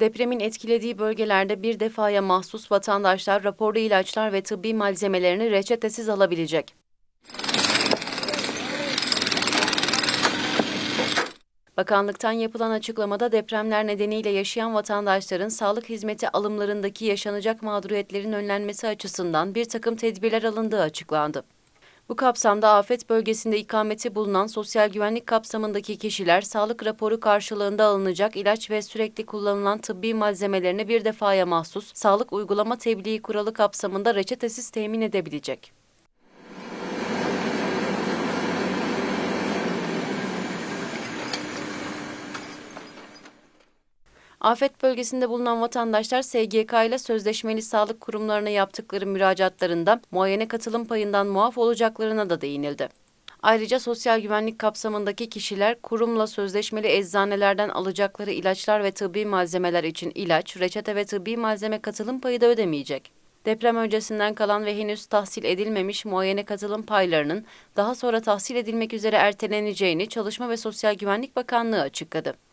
Depremin etkilediği bölgelerde bir defaya mahsus vatandaşlar raporlu ilaçlar ve tıbbi malzemelerini reçetesiz alabilecek. Bakanlıktan yapılan açıklamada depremler nedeniyle yaşayan vatandaşların sağlık hizmeti alımlarındaki yaşanacak mağduriyetlerin önlenmesi açısından bir takım tedbirler alındığı açıklandı. Bu kapsamda afet bölgesinde ikameti bulunan sosyal güvenlik kapsamındaki kişiler sağlık raporu karşılığında alınacak ilaç ve sürekli kullanılan tıbbi malzemelerini bir defaya mahsus sağlık uygulama tebliği kuralı kapsamında reçetesiz temin edebilecek. Afet bölgesinde bulunan vatandaşlar SGK ile sözleşmeli sağlık kurumlarına yaptıkları müracaatlarında muayene katılım payından muaf olacaklarına da değinildi. Ayrıca sosyal güvenlik kapsamındaki kişiler kurumla sözleşmeli eczanelerden alacakları ilaçlar ve tıbbi malzemeler için ilaç, reçete ve tıbbi malzeme katılım payı da ödemeyecek. Deprem öncesinden kalan ve henüz tahsil edilmemiş muayene katılım paylarının daha sonra tahsil edilmek üzere erteleneceğini Çalışma ve Sosyal Güvenlik Bakanlığı açıkladı.